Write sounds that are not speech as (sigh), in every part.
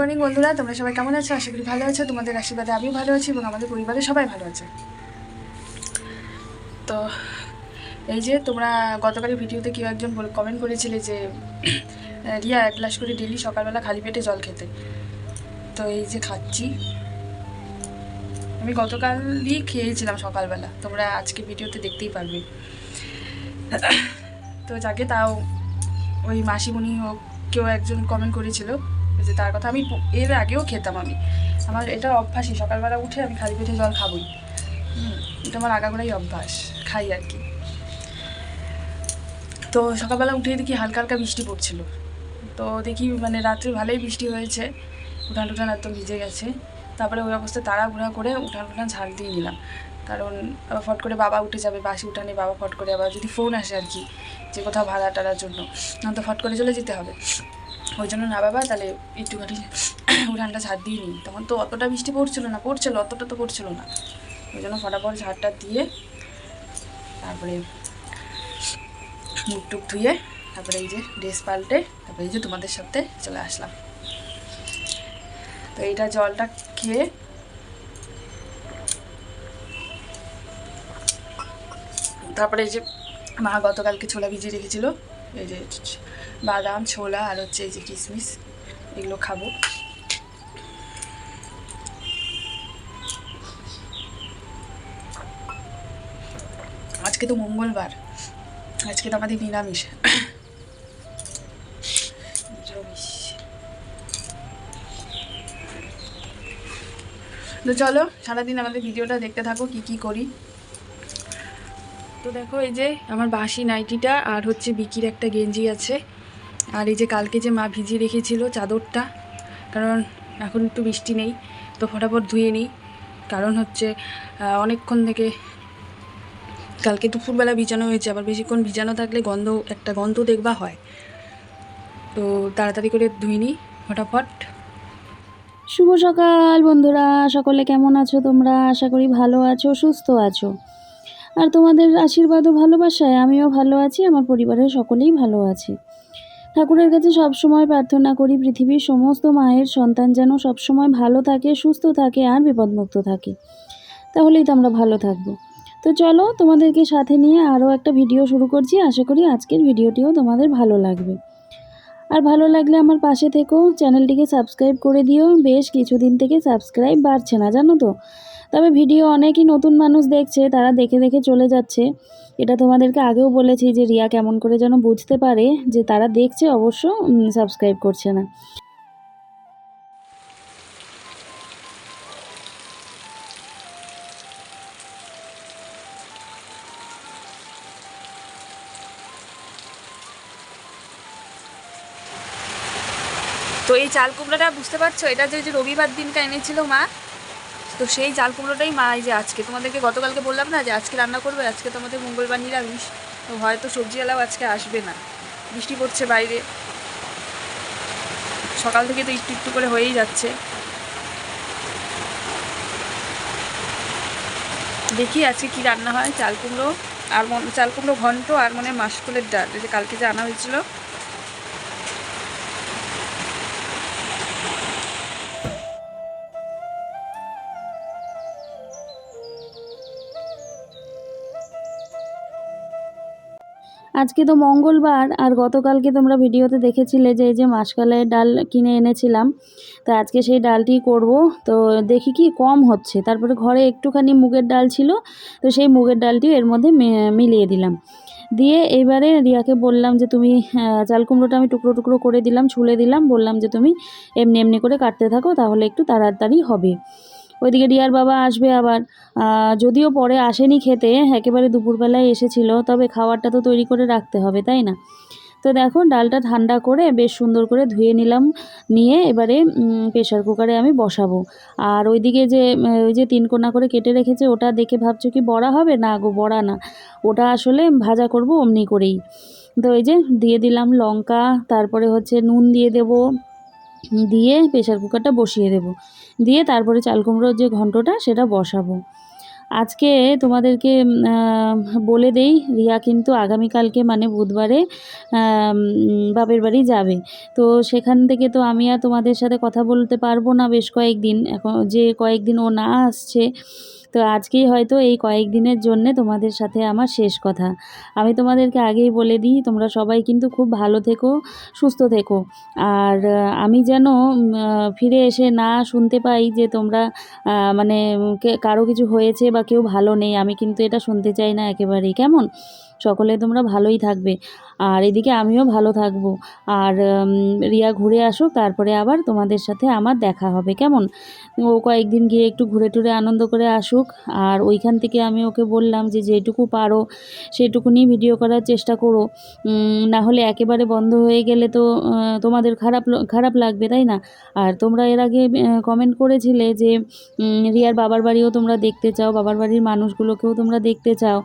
Morning বন্ধুরা। তোমরা সবাই কেমন আছো? আশা করি ভালো আছো। তোমাদের আশীর্বাদে আমিও ভালো আছি এবং আমাদের পরিবারের সবাই ভালো আছে। তো এই যে তোমরা গতকালের ভিডিওতে কেউ একজন কমেন্ট করেছিলে যে, (clears throat) রিয়া এক গ্লাস করে ডেলি সকালবেলা খালি পেটে জল খেতে। তো এই যে খাচ্ছি। আমি গতকালই খেয়েছিলাম সকালবেলা। তোমরা আজকে ভিডিওতে দেখতেই পারবে। (clears throat) তো যাকে তাও ওই মাসিমণি হোক, কেউ একজন কমেন্ট করেছিল। যে তার কথা আমি এর আগেও খেতাম আমি। আমার এটা অভ্যাসই, সকালবেলা উঠে আমি খালি পেটে জল খাবই। এটা আমার আগাগোড়াই অভ্যাস, খাই আর কি। তো সকালবেলা উঠে দেখি হালকা হালকা বৃষ্টি পড়ছিল। তো দেখি মানে রাত্রে ভালোই বৃষ্টি হয়েছে, উঠান টুঠান একদম ভিজে গেছে। তারপরে ওই অবস্থায় তাড়াহুড়া করে উঠান টুঠান ঝাড় দিয়ে নিলাম। কারণ আবার ফট করে বাবা উঠে যাবে, বাসি উঠানে বাবা ফট করে আবার যদি ফোন আসে আর কি, যে কোথাও ভাড়া টাড়ার জন্য। না তো ফট করে চলে যেতে হবে। ওই জন্য না বাবা, তাহলে একটুখানি উঠানটা ঝাড় দিয়ে নিই। তখন তো অতটা বৃষ্টি পড়ছিল না, পড়ছিল, অতটা তো পড়ছিল না। ওই জন্য ফটাফট ঝাড়টা দিয়ে তারপরে মুখ টুক ধুয়ে তারপরে এই যে ড্রেস পাল্টে তারপরে এই যে তোমাদের সাথে চলে আসলাম। তো এইটা জলটা খেয়ে তারপরে এই যে মা গতকালকে ছোলা ভিজিয়ে রেখেছিল, এই যে বাদাম, ছোলা আর হচ্ছে এই যে কিশমিশ এগুলো খাব। আজকে তো মঙ্গলবার। আজকে তো আমাদের নিরামিষ। তো চলো, সারাদিন আমাদের ভিডিওটা দেখতে থাকো, কি কি করি। তো দেখো এই যে আমার বাসি নাইটিটা আর হচ্ছে বিকির একটা গেঞ্জি আছে। আর এই যে কালকে যে মা ভিজিয়ে রেখেছিল চাদরটা, কারণ এখন একটু বৃষ্টি নেই, তো ফটাফট ধুয়ে নিই। কারণ হচ্ছে অনেকক্ষণ থেকে কালকে দুপুরবেলা ভিজানো হয়েছে, আবার বেশিক্ষণ ভিজানো থাকলে গন্ধ, একটা গন্ধ দেখবা হয়। তো তাড়াতাড়ি করে ধুয়ে নিই, ফটাফট। শুভ সকাল বন্ধুরা, সকলে কেমন আছো তোমরা? আশা করি ভালো আছো, সুস্থ আছো। আর তোমাদের আশীর্বাদ ও ভালোবাসায় আমিও ভালো আছি, আমার পরিবারের সকলেই ভালো আছে। ঠাকুরের কাছে সবসময় প্রার্থনা করি পৃথিবীর সমস্ত মায়ের সন্তান যেন সবসময় ভালো থাকে, সুস্থ থাকে আর বিপদমুক্ত থাকে। তাহলেই তো আমরা ভালো থাকব। তো চলো তোমাদেরকে সাথে নিয়ে আরও একটা ভিডিও শুরু করছি। আশা করি আজকের ভিডিওটিও তোমাদের ভালো লাগবে। আর ভালো লাগলে আমার পাশে থেকেও চ্যানেলটিকে সাবস্ক্রাইব করে দিও। বেশ কিছুদিন থেকে সাবস্ক্রাইব বাড়ছে না, জানো তো? তবে ভিডিও অনেকই নতুন মানুষ দেখছে, তারা দেখে দেখে চলে যাচ্ছে। এটা তোমাদেরকে আগেও বলেছি যে রিয়া কেমন করে যেন বুঝতে পারে যে তারা দেখছে, অবশ্য সাবস্ক্রাইব করছে না। তো এই চাল কুমড়োটা বুঝতে পারছ? এটা যে রবিবার দিনটা এনেছিল মা তো সেই চাল কুমড়োটাই মা যে আজকে। তোমাদেরকে গতকালকে বললাম না যে আজকে রান্না করবে, আজকে তো আমাদের মঙ্গলবার নিরামিষ। তো হয়তো সবজিওয়ালাও আজকে আসবে না। বৃষ্টি পড়ছে বাইরে। সকাল থেকে তো একটু একটু করে হয়েই যাচ্ছে। দেখি আজকে কি রান্না হয়, চাল কুমড়ো আর চাল কুমড়ো ঘন্ট আর মনে মাসকলের ডাল। যে কালকে যে আনা হয়েছিল আজকে তো মঙ্গলবার আর গতকালকে তোমরা ভিডিওতে দেখেছিলে যে এই যে মাসকালের ডাল কিনে এনেছিলাম। তা আজকে সেই ডালটি করব। তো দেখি কি কম হচ্ছে। তারপরে ঘরে একটুখানি মুগের ডাল ছিল, তো সেই মুগের ডালটি এর মধ্যে মিলিয়ে দিলাম। দিয়ে এবারে রিয়াকে বললাম যে তুমি চাল কুমড়োটা আমি টুকরো টুকরো করে দিলাম, ছুলে দিলাম। বললাম যে তুমি এমনি এমনি করে কাটতে থাকো, তাহলে একটু তাড়াতাড়ি হবে। ওইদিকে রিয়ার বাবা আসবে আবার। যদিও পরে আসেনি খেতে, একেবারে দুপুরবেলায় এসেছিল, তবে খাবারটা তো তৈরি করে রাখতে হবে, তাই না? তো দেখো, ডালটা ঠান্ডা করে বেশ সুন্দর করে ধুয়ে নিলাম, নিয়ে এবারে প্রেশার কুকারে আমি বসাবো। আর ওইদিকে যে ওই যে তিন কোনা করে কেটে রেখেছে, ওটা দেখে ভাবছ কি বড়া হবে? না গো, বড়া না। ওটা আসলে ভাজা করব অমনি করেই। তো এই যে, দিয়ে দিলাম লঙ্কা, তারপরে হচ্ছে নুন দিয়ে দেবো, দিয়ে প্রেশার কুকারটা বসিয়ে দেব। দিয়ে তারপরে চাল কুমড়োর যে ঘন্টটা সেটা বসাবো। আজকে তোমাদেরকে বলে দেই, রিয়া কিন্তু আগামীকালকে মানে বুধবারে বাপের বাড়ি যাবে। তো সেখান থেকে তো আমি আর তোমাদের সাথে কথা বলতে পারব না বেশ কয়েকদিন। এখন যে কয়েকদিন ও না আসছে তো আজকেই হয়তো এই কয়েকদিনের জন্য তোমাদের সাথে আমার শেষ কথা। আমি তোমাদেরকে আগেই বলে দিই, তোমরা সবাই কিন্তু খুব ভালো থেকো, সুস্থ থেকো। আর আমি যেন ফিরে এসে না শুনতে পাই যে তোমরা মানে কারও কিছু হয়েছে বা কেউ ভালো নেই, আমি কিন্তু এটা শুনতে চাই না একেবারেই। কেমন? সকলে তোমরা ভালোই থাকবে। আর এদিকে আমিও ভালো থাকব। আর রিয়া ঘুরে আসুক, তারপরে আবার তোমাদের সাথে আমার দেখা হবে, কেমন? ও কয়েকদিন গিয়ে একটু ঘুরে টুরে আনন্দ করে আসুক। আর ওইখান থেকে আমি ওকে বললাম যে, যেটুকু পারো, সেটুকুনি ভিডিও করার চেষ্টা করো। না হলে একেবারে বন্ধ হয়ে গেলে তো তোমাদের খারাপ খারাপ লাগবে, তাই না? আর তোমরা এর আগে কমেন্ট করেছিলে যে রিয়ার বাবার বাড়িও তোমরা দেখতে চাও, বাবার বাড়ির মানুষগুলোকেও তোমরা দেখতে চাও।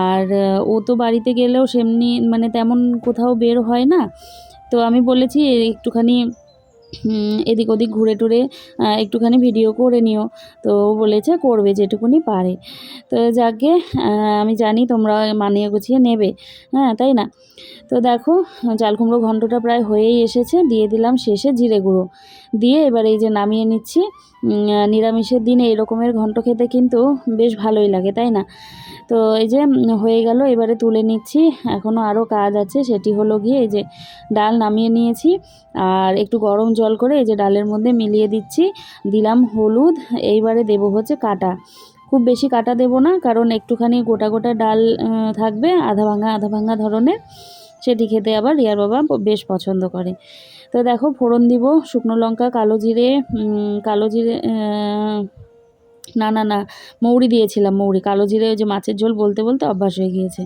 আর ও তো বাড়িতে গেলেও সেমনি মানে তেমন কোথাও বের হয় না। তো আমি বলেছি একটুখানি এদিক ওদিক ঘুরে টুরে একটুখানি ভিডিও করে নিও। তো বলেছে, করবে যেটুকুনি পারে। তো যাকে আমি জানি তোমরা মানিয়ে গুছিয়ে নেবে। হ্যাঁ তাই না? তো দেখো, চাল কুমড়ো ঘন্টটা প্রায় হয়েই এসেছে। দিয়ে দিলাম শেষে জিরে গুঁড়ো। দিয়ে এবার এই যে নামিয়ে নিচ্ছি। নিরামিষের দিনে এরকমের ঘন্ট খেতে কিন্তু বেশ ভালোই লাগে, তাই না? তো এই যে হয়ে গেল, এবারে তুলে নিচ্ছি। এখনও আরও কাজ আছে, সেটি হলো গিয়ে এই যে ডাল নামিয়ে নিয়েছি। আর একটু গরম জল করে এই যে ডালের মধ্যে মিলিয়ে দিচ্ছি। দিলাম হলুদ, এইবারে দেবো হচ্ছে কাটা। খুব বেশি কাটা দেবো না, কারণ একটুখানি গোটা গোটা ডাল থাকবে, আধা ভাঙা আধা ভাঙা ধরনের। সেটি খেতে আবার রিয়ার বাবা বেশ পছন্দ করে। তো দেখো, ফোড়ন দিব, শুকনো লঙ্কা, কালো জিরে কালো জিরে না না না, মৌরি দিয়েছিলাম, মৌরি। কালো জিরে ওই যে মাছের ঝোল বলতে বলতে অভ্যাস হয়ে গিয়েছে।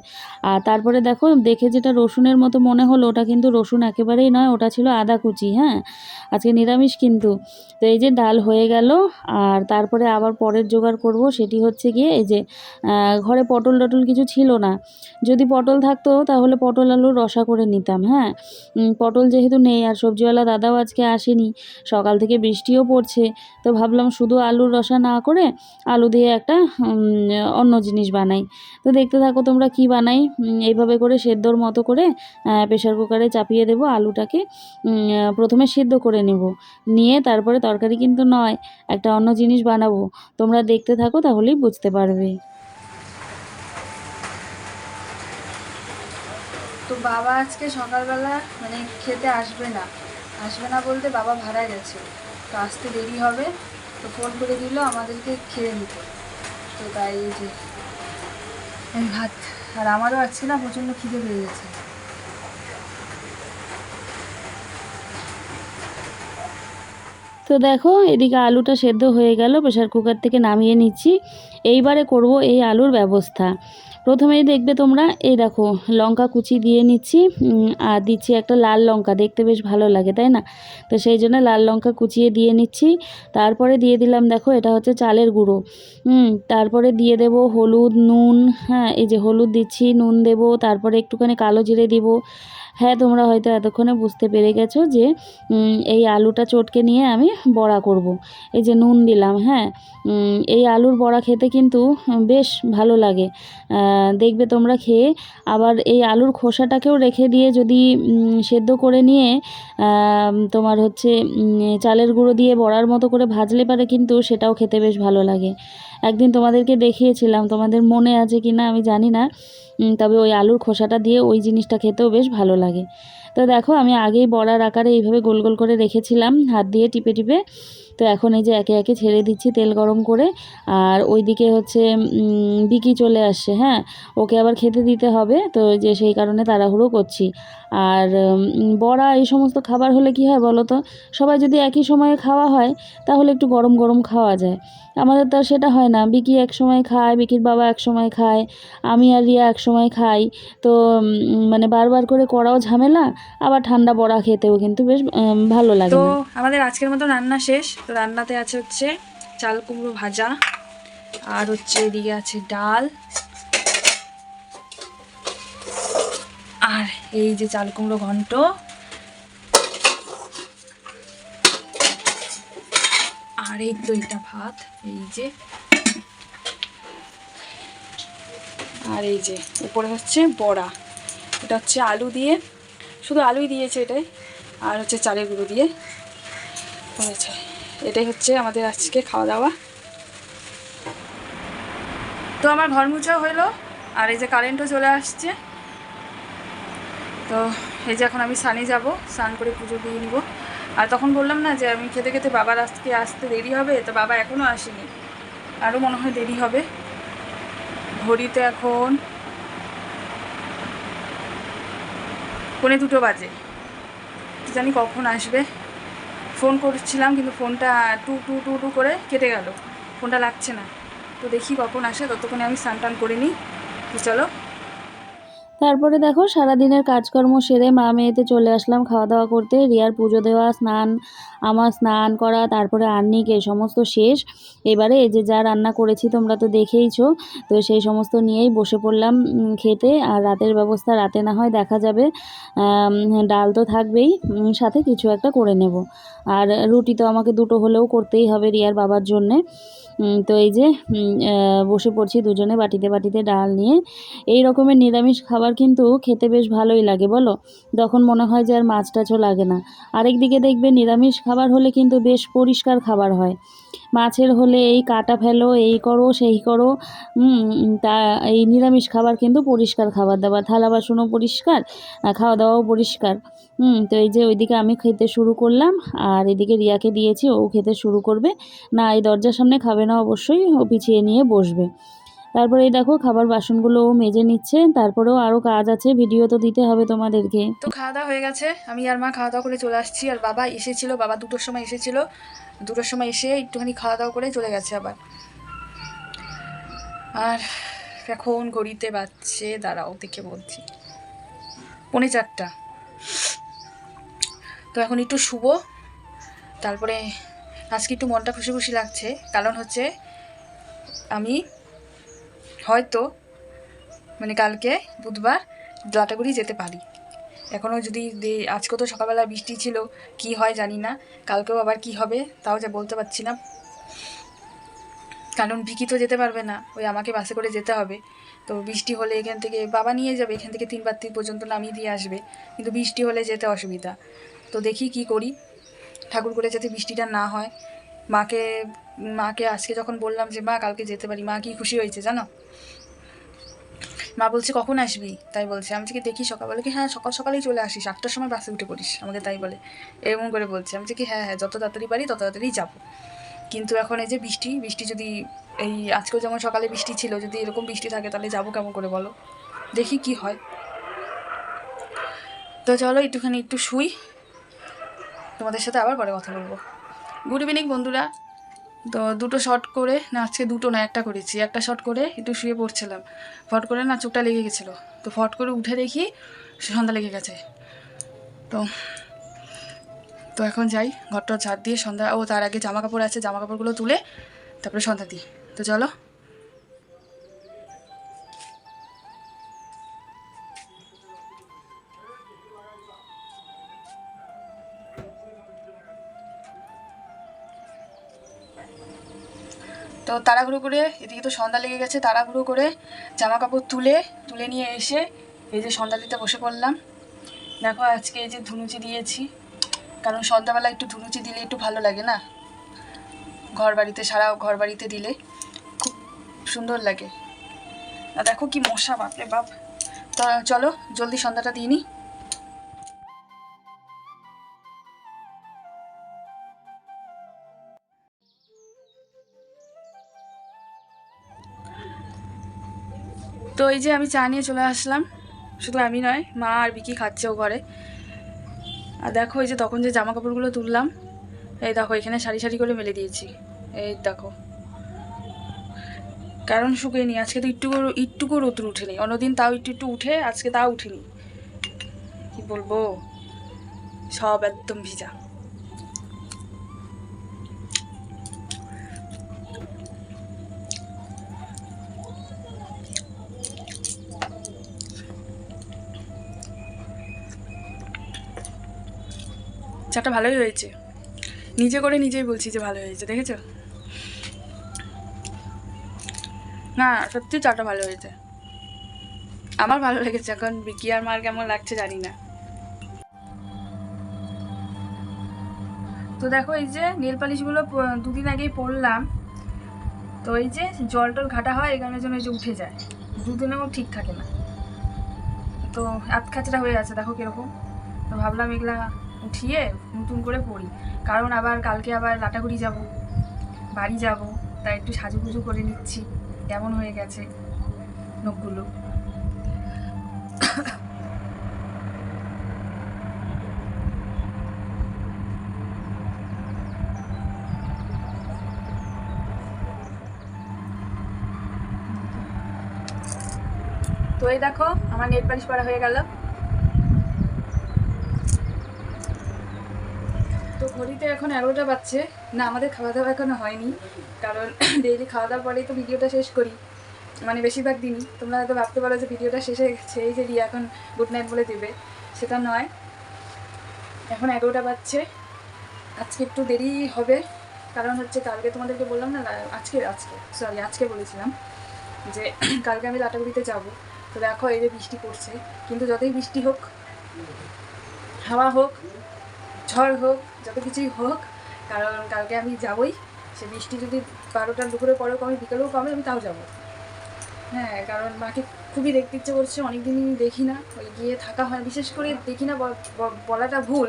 আর তারপরে দেখো, দেখে যেটা রসুনের মতো মনে হলো, ওটা কিন্তু রসুন একেবারেই নয়, ওটা ছিল আদা কুচি হ্যাঁ? আজকে নিরামিষ কিন্তু। তো এই যে ডাল হয়ে গেল, আর তারপরে আবার পরের জোগাড় করব, সেটি হচ্ছে গিয়ে এই যে ঘরে পটল টটল কিছু ছিল না। যদি পটল থাকতো, তাহলে পটল আলুর রসা করে নিতাম হ্যাঁ? পটল যেহেতু নেই, আর সবজিওয়ালা দাদাও আজকে আসেনি, সকাল থেকে বৃষ্টিও পড়ছে, তো ভাবলাম শুধু আলুর রসা না করে আলু দিয়ে একটা অন্য জিনিস বানাই। তো দেখতে থাকো তোমরা কি বানাই। এইভাবে করে সেদ্ধর মতো করে প্রেশার কুকারে চাপিয়ে দেবো আলুটাকে। প্রথমে সিদ্ধ করে নেব। নিয়ে তারপরে তরকারি কিন্তু নয়, একটা অন্য জিনিস বানাবো। তোমরা দেখতে থাকো তাহলেই বুঝতে পারবে। তো বাবা আজকে সকালবেলা মানে খেতে আসবে না। আসবে না বলতে বাবা ভাড়া গেছে। তো আসতে দেরি হবে। তো ফোন করে দিল, আমাদেরকে খেয়ে নিতে। তো তাই যে, এই ভাত। আর আমারও আছে না প্রচণ্ড খিদে পেয়ে গেছে। তো দেখো, এদিকে আলুটা সেদ্ধ হয়ে গেল প্রেশার কুকার থেকে নামিয়ে নিচ্ছি। এইবারে করব এই আলুর ব্যবস্থা। প্রথমেই দেখবে তোমরা, এই দেখো, লঙ্কা কুচি দিয়ে নিচ্ছি আর দিচ্ছি একটা লাল লঙ্কা, দেখতে বেশ ভালো লাগে, তাই না? তো সেই জন্য লাল লঙ্কা কুচিয়ে দিয়ে নিচ্ছি, তারপরে দিয়ে দিলাম, দেখো, এটা হচ্ছে চালের গুঁড়ো তারপরে দিয়ে দেব হলুদ, নুন হ্যাঁ এই যে হলুদ দিচ্ছি, নুন দেব, তারপরে একটুখানি কালো জিরে দিব হ্যাঁ তোমরা হয়তো এতক্ষণে বুঝতে পেরে গেছো যে এই আলুটা চটকে নিয়ে আমি বড়া করব। এই যে নুন দিলাম হ্যাঁ? এই আলুর বড়া খেতে কিন্তু বেশ ভালো লাগে। দেখবে তোমরা খেয়ে আবার এই আলুর খোসাটাকেও রেখে দিয়ে যদি সেদ্ধ করে নিয়ে তোমার হচ্ছে চালের গুঁড়ো দিয়ে বড়ার মতো করে ভাজলে পারে কিন্তু সেটাও খেতে বেশ ভালো লাগে। একদিন তোমাদেরকে দেখিয়েছিলাম, তোমাদের মনে আছে কি না আমি জানি না। তবে ওই আলুর খোসাটা দিয়ে ওই জিনিসটা খেতেও বেশ ভালো লাগে। তো দেখো, আমি আগেই বড়ার আকারে এইভাবে গোল গোল করে রেখেছিলাম, হাত দিয়ে টিপে টিপে। তো এখন এই যে একে একে ছেড়ে দিচ্ছি তেল গরম করে। আর ওইদিকে হচ্ছে বিকি চলে আসছে হ্যাঁ? ওকে আবার খেতে দিতে হবে তো যে সেই কারণে তাড়াহুড়ো করছি। আর বড়া এই সমস্ত খাবার হলে কি হয় বলো তো? সবাই যদি একই সময়ে খাওয়া হয় তাহলে একটু গরম গরম খাওয়া যায়। আমাদের তো আর সেটা হয় না বিকি এক সময় খায় বিকির বাবা এক সময় খায় আমি আর রিয়া এক সময় খাই। তো মানে বারবার করে করাও ঝামেলা আবার ঠান্ডা বড়া খেতেও কিন্তু বেশ ভালো লাগে তো আমাদের আজকের মতো রান্না শেষ। তো রান্নাতে আছে হচ্ছে চাল কুমড়ো ভাজা, আর হচ্ছে এদিকে আছে ডাল। আর এই যে চাল কুমড়ো ঘন্ট। আর এই এটা ভাত, এই যে। আর এই যে উপরে হচ্ছে বড়া। এটা হচ্ছে আলু দিয়ে, শুধু আলুই দিয়েছে এটাই, আর হচ্ছে চালের গুঁড়ো দিয়ে হয়েছে এটাই হচ্ছে আমাদের আজকে খাওয়া দাওয়া। তো আমার ঘর মুছাও হলো, আর এই যে কারেন্টও চলে আসছে। তো এই যে এখন আমি সানি যাব, স্নান করে পুজো দিয়ে নিব। আর তখন বললাম না যে আমি খেতে খেতে বাবার আজকে আসতে দেরি হবে, তো বাবা এখনও আসেনি। আরও মনে হয় দেরি হবে। ঘড়িতে এখন পৌনে দুটো বাজে। জানি কখন আসবে। ফোন করছিলাম, কিন্তু ফোনটা টু টু টু টু করে কেটে গেল। ফোনটা লাগছে না। তো দেখি কখন আসে, ততক্ষণে আমি স্নান টান করে নিই। চলো। তারপরে দেখো, সারাদিনের কাজকর্ম সেরে মা মেয়েতে চলে আসলাম খাওয়া দাওয়া করতে। রিয়ার পুজো দেওয়া, স্নান, আমার স্নান করা, তারপরে আর্নিক এই সমস্ত শেষ। এবারে এই যে যা রান্না করেছি তোমরা তো দেখেইছো, তো সেই সমস্ত নিয়েই বসে পড়লাম খেতে। আর রাতের ব্যবস্থা, রাতে না হয় দেখা যাবে। ডাল তো থাকবেই সাথে কিছু একটা করে নেব। আর রুটি তো আমাকে দুটো হলেও করতেই হবে রিয়ার বাবার জন্যে। তো এই যে বসে পড়ছি দুজনে বাটিতে বাটিতে ডাল নিয়ে। এই রকমের নিরামিষ খাবার কিন্তু খেতে বেশ ভালোই লাগে, বলো? তখন মনে হয় যে আর মাছ টাছও লাগে না। আরেক দিকে দেখবে নিরামিষ খাবার হলে কিন্তু বেশ পরিষ্কার খাবার হয়। মাছের হলে এই কাটা ফেলো, এই করো, সেই করো তা এই নিরামিষ খাবার কিন্তু পরিষ্কার খাবার দাবার। থালা বাসনও পরিষ্কার খাওয়া দাওয়াও পরিষ্কার। হুম তো এই যে ওইদিকে আমি খেতে শুরু করলাম, আর এদিকে রিয়াকে দিয়েছি, ও খেতে শুরু করবে। না, এই দরজার সামনে খাবে না, অবশ্যই ও পিছিয়ে নিয়ে বসবে। তারপরে দেখো খাবার বাসনগুলো মেজে নিচ্ছে, তারপরেও আরও কাজ আছে, ভিডিও তো দিতে হবে তোমাদেরকে। তো খাওয়া দাওয়া হয়ে গেছে, আমি আর মা খাওয়া দাওয়া করে চলে আসছি, আর বাবা এসেছিল, বাবা দুটোর সময় এসেছিল, দুটোর সময় এসে একটুখানি খাওয়া দাওয়া করে চলে গেছে আবার। আর এখন ঘড়িতে বাজছে, দাঁড়াও দেখে বলছি। পৌনে চারটা। তো এখন একটু শুভ তারপরে আজকে একটু মনটা খুশি খুশি লাগছে, কারণ হচ্ছে আমি হয়তো মানে কালকে বুধবার লাটাগুড়ি যেতে পারি। এখনও যদি আজকে তো সকালবেলা বৃষ্টি ছিল, কি হয় জানি না, কালকেও আবার কি হবে তাও যা বলতে পারছি না। কারণ ভিকি তো যেতে পারবে না, ওই আমাকে বাসে করে যেতে হবে। তো বৃষ্টি হলে এখান থেকে বাবা নিয়ে যাবে, এখান থেকে তিন বাত্তি পর্যন্ত নামিয়ে দিয়ে আসবে। কিন্তু বৃষ্টি হলে যেতে অসুবিধা। তো দেখি কি করি। ঠাকুর করে যাতে বৃষ্টিটা না হয় মাকে মাকে আজকে যখন বললাম যে, মা, কালকে যেতে পারি। মা কি খুশি হয়েছে জানো? মা বলছে, কখন আসবি? তাই বলছে। আমি থেকে দেখি সকালবেলা কি হ্যাঁ সকাল সকালেই চলে আসিস। আটটার সময় বাসে উঠে পড়িস। আমাকে তাই বলে। এরকম করে বলছে। আমি যে কি হ্যাঁ হ্যাঁ যত তাড়াতাড়ি পারি, তত তাড়াতাড়ি যাব। কিন্তু এখন এই যে বৃষ্টি বৃষ্টি যদি এই আজকেও যেমন সকালে বৃষ্টি ছিল, যদি এরকম বৃষ্টি থাকে, তাহলে যাব কেমন করে বলো? দেখি কি হয়। তো চলো, একটুখানি একটু শুই। তোমাদের সাথে আবার পরে কথা বলব। গুড ইভিনিং বন্ধুরা। তো দুটো শট করে না আজকে দুটো না, একটা করেছি। একটা শট করে একটু শুয়ে পড়ছিলাম। ফট করে না চোখটা লেগে গেছিল। তো ফট করে উঠে দেখি সন্ধ্যা লেগে গেছে। তো তো এখন যাই, ঘরটা ঝাড় দিয়ে সন্ধ্যা, ও তার আগে জামা কাপড় আছে জামা কাপড়গুলো তুলে তারপরে সন্ধ্যা দিই। তো চলো। তো তাড়াহুড়ো করে এদিকে তো সন্ধ্যা লেগে গেছে, তাড়াহুড়ো করে জামা কাপড় তুলে তুলে নিয়ে এসে এই যে সন্ধ্যা দিতে বসে পড়লাম। দেখো আজকে এই যে ধুনুচি দিয়েছি, কারণ সন্ধ্যাবেলা একটু ধুনুচি দিলে একটু ভালো লাগে না? ঘর বাড়িতে সারা ঘর বাড়িতে দিলে খুব সুন্দর লাগে। দেখো কি মশা, বাপরে বাপ। তো চলো, জলদি সন্ধ্যাটা দিয়ে নিই তো এই যে আমি চা নিয়ে চলে আসলাম। শুধু আমি নয়, মা আর বিকি খাচ্ছে ও ঘরে। আর দেখো এই যে তখন যে জামা কাপড়গুলো তুললাম, এই দেখো এখানে সারি সারি করে মেলে দিয়েছি। এই দেখো। কারণ শুকিয়ে আজকে তো একটুকু একটুকু রোদ্র উঠেনি। অন্যদিন তাও একটু একটু উঠে, আজকে তাও উঠেনি। কি বলব? সব একদম ভিজা। চাটা ভালোই হয়েছে। নিজে করে নিজেই বলছি যে ভালো হয়েছে, দেখেছ? না, সত্যি চাটা ভালো হয়েছে। আমার ভালো লেগেছে, এখন বিকি আর মার কেমন লাগছে জানি না। তো দেখো, এই যে নেল পালিশগুলো দুদিন আগেই পরলাম। তো এই যে জল টল ঘাটা হয় কারণে জন্য এই যে উঠে যায়। দুদিনেও ঠিক থাকে না। তো আত খাচড়া হয়ে আছে, দেখো কীরকম। তো ভাবলাম এগুলা উঠিয়ে নতুন করে পড়ি। কারণ আবার কালকে আবার লাটাগুড়ি যাব, বাড়ি যাব, তাই একটু সাজুগুজু করে নিচ্ছি। কেমন হয়ে গেছে নখগুলো? তো এই দেখো, আমার নেট পালিশ করা হয়ে গেল। ঘড়িতে এখন এগারোটা বাজছে। না, আমাদের খাওয়া দাওয়া এখনও হয়নি। কারণ (clears throat) ডেইলি খাওয়া দাওয়ার পরেই তো ভিডিওটা শেষ করি। মানে বেশিরভাগ দিনই। তোমরা হয়তো ভাবতে পারো যে ভিডিওটা শেষ হয়ে গেছে। এই যে রিয়া এখন গুড নাইট বলে দেবে। সেটা নয়। এখন এগারোটা বাজছে। আজকে একটু দেরি হবে। কারণ হচ্ছে কালকে তোমাদেরকে বললাম না আজকে আজকে সরি আজকে বলেছিলাম যে (clears throat) কালকে আমি লাটাগুড়িতে যাব। তো দেখো এই যে বৃষ্টি পড়ছে। কিন্তু যতই বৃষ্টি হোক, হাওয়া হোক ঝড় হোক, যত কিছুই হোক, কারণ কালকে আমি যাবই। সে বৃষ্টি যদি বারোটার দুপুরে পরেও কমে বিকেলেও কমে আমি তাও যাব। হ্যাঁ কারণ মাকে খুবই দেখতে ইচ্ছে করছে অনেকদিনই দেখি না। ওই গিয়ে থাকা হয়, বিশেষ করে দেখি না বলাটা ভুল।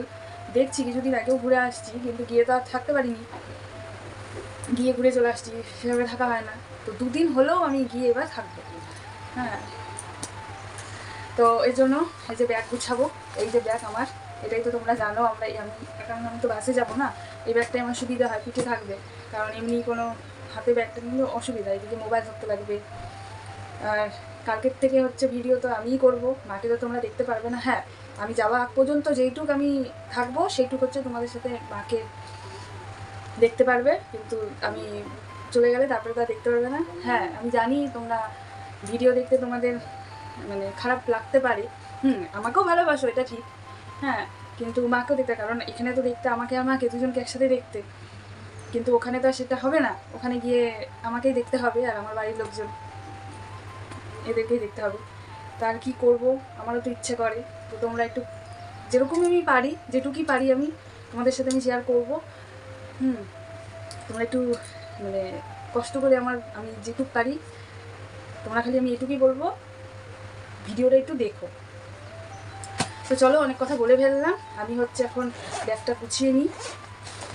দেখছি কিছুদিন আগেও ঘুরে আসছি, কিন্তু গিয়ে তো আর থাকতে পারিনি। গিয়ে ঘুরে চলে আসছি, সেভাবে থাকা হয় না। তো দুদিন হলেও আমি গিয়ে এবার থাকব। হ্যাঁ। তো এই জন্য এই যে ব্যাগ গুছাবো, এই যে ব্যাগ আমার। এটাই তো তোমরা জানো, আমরা আমি কারণ আমি তো বাসে যাব না এই ব্যাগটাই আমার সুবিধা হয়, পিঠে থাকবে। কারণ এমনি কোনো হাতে ব্যাগটা নিলে অসুবিধা এদিকে মোবাইল ধরতে লাগবে। আর কালকের থেকে হচ্ছে ভিডিও তো আমিই করব মাকে তো তোমরা দেখতে পারবে না। হ্যাঁ আমি যাওয়া আগ পর্যন্ত যেইটুক আমি থাকব, সেইটুক হচ্ছে তোমাদের সাথে মাকে দেখতে পারবে। কিন্তু আমি চলে গেলে তারপরে তো দেখতে পারবে না। হ্যাঁ আমি জানি তোমরা ভিডিও দেখতে তোমাদের মানে খারাপ লাগতে পারে। হুম, আমাকেও ভালোবাসো, এটা ঠিক। হ্যাঁ কিন্তু মাকেও দেখতে, কারণ এখানে তো দেখতে আমাকে আমাকে দুজনকে একসাথে দেখতে। কিন্তু ওখানে তো আর সেটা হবে না। ওখানে গিয়ে আমাকেই দেখতে হবে, আর আমার বাড়ির লোকজন এদেরকেই দেখতে হবে। তার কি করব? আমারও তো ইচ্ছে করে। তো তোমরা একটু, যেরকম আমি পারি যেটুকুই পারি আমি তোমাদের সাথে আমি শেয়ার করব। হুম, তোমরা একটু মানে কষ্ট করে আমার, আমি যেটুক পারি, তোমরা খালি আমি এটুকুই বলব। ভিডিওটা একটু দেখো। তো চলো অনেক কথা বলে ফেললাম। আমি হচ্ছে এখন ব্যাগটা গুছিয়ে নিই।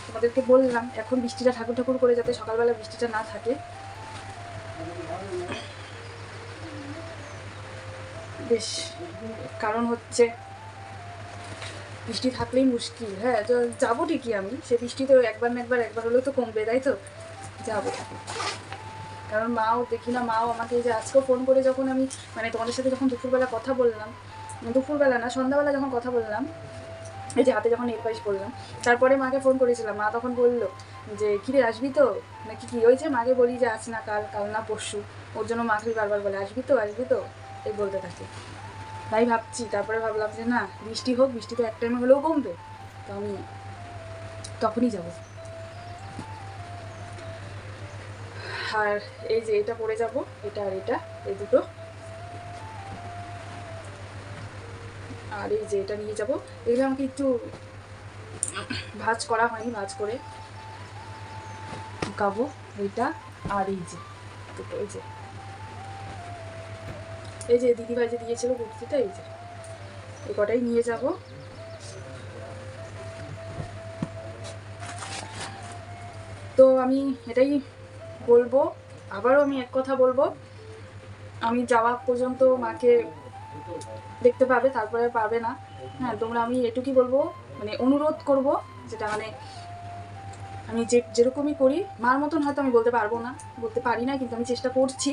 তোমাদেরকে বললাম, এখন বৃষ্টিটা ঠাকুর ঠাকুর করে যাতে সকালবেলা বৃষ্টিটা না থাকে। বেশ, কারণ হচ্ছে বৃষ্টি থাকলেই মুশকিল। হ্যাঁ তো যাব ঠিকই আমি। সে বৃষ্টি তো একবার না একবার একবার হলেও তো কমবে, তাই তো? যাব। কারণ মাও, দেখি না মাও আমাকে যে আজকেও ফোন করে যখন আমি মানে তোমাদের সাথে যখন দুপুরবেলা কথা বললাম দুপুরবেলা না, সন্ধ্যাবেলা যখন কথা বললাম, এই যে হাতে যখন এরপাইশ বললাম, তারপরে মাকে ফোন করেছিলাম। মা তখন বলল যে, কিরে, আসবি তো? নাকি কি যে মাকে বলি যে আস না কাল কাল না পরশু। ওর জন্য মাকে বারবার বলে, আসবি তো আসবি তো? এই বলতে থাকে। তাই ভাবছি, তারপরে ভাবলাম যে, না, বৃষ্টি হোক, বৃষ্টি তো এক টাইমে হলেও কমবে। তো আমি তখনই যাব। আর এই যে, এটা পরে যাব, এটা আর এটা, এই দুটো। আর এই যে এটা নিয়ে যাব। এগুলো আমাকে একটু ভাজ করা হয়নি, ভাজ করে শুকাবো এইটা আর এই যে, দুটো, এই যে। এই যে দিদিভাই যে দিয়েছিল কুর্তিটা, এই যে। এই কটাই নিয়ে যাব। তো আমি এটাই বলব, আবারও আমি এক কথা বলব, আমি যাওয়া পর্যন্ত মাকে দেখতে পাবে, তারপরে পাবে না। হ্যাঁ তোমরা আমি এটুকুই বলব মানে অনুরোধ করব, যেটা মানে আমি যে, যেরকমই করি, মার মতন হয়তো আমি বলতে পারব না, বলতে পারি না, কিন্তু আমি চেষ্টা করছি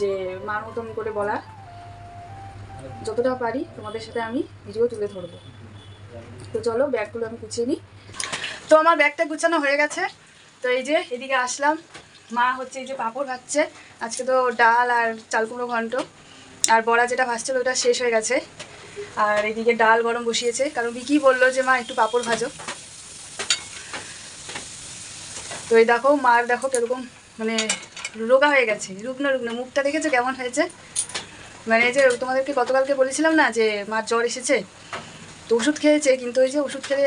যে মার মতন করে বলার। যতটা পারি, তোমাদের সাথে আমি ভিডিও তুলে ধরবো। তো চলো, ব্যাগগুলো আমি গুছিয়ে নিই। তো আমার ব্যাগটা গুছানো হয়ে গেছে। তো এই যে, এদিকে আসলাম। মা হচ্ছে এই যে পাঁপড় ভাজছে। আজকে তো ডাল আর চাল কুমড়ো ঘন্ট। আর বড়া যেটা ভাজছিল ওটা শেষ হয়ে গেছে। আর এদিকে ডাল গরম বসিয়েছে। কারণ বিকি বলল যে, মা, একটু পাঁপড় ভাজো। তো এই দেখো, মার দেখো কীরকম মানে রোগা হয়ে গেছে, রুগ্ন রুগ্ন। মুখটা দেখেছ কেমন হয়েছে? মানে যে তোমাদেরকে গতকালকে বলেছিলাম না যে, মার জ্বর এসেছে, তো ওষুধ খেয়েছে, কিন্তু ওই যে ওষুধ খেলে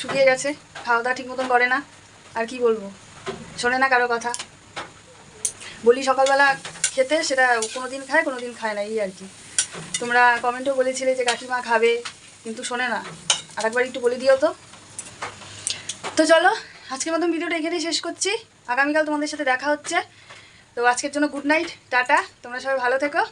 শুকিয়ে গেছে, খাওয়া দাওয়া ঠিক মতন করে না। আর কি বলব? শোনে না কারও কথা। বলি সকালবেলা খেতে, সেটা কোনো দিন খায় কোনো দিন খায় না, এই আর কি। তোমরা কমেন্টও বলেছিলে যে কাকিমা খাবে, কিন্তু শোনে না। আর আরেকবার একটু বলে দিও তো। তো চলো, আজকের মতন ভিডিওটা এখানেই শেষ করছি। আগামীকাল তোমাদের সাথে দেখা হচ্ছে। তো আজকের জন্য গুড নাইট টাটা। তোমরা সবাই ভালো থেকো।